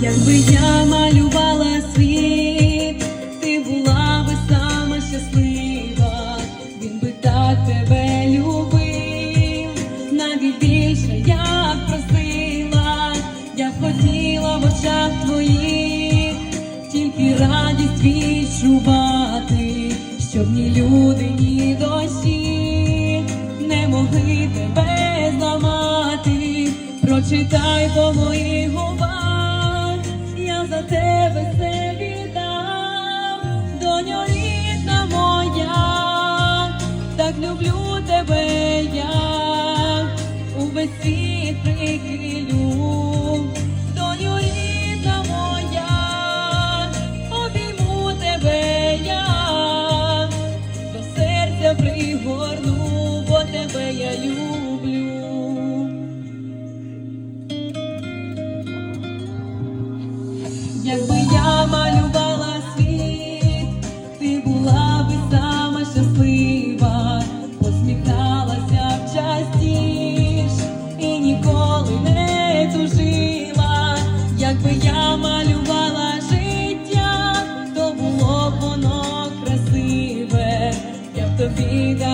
Якби я малювала світ, ти була би сама щаслива, він би так тебе любив, навіть більше я просила, я б хотіла в очах твоїх, тільки радість відчувати, щоб ні люди, ні дощі не могли тебе зламати. Прочитай по моїх губах, так люблю тебе я, увесь світ доньо рідна моя, обійму тебе я, до серця пригорну, бо тебе я люблю. vida.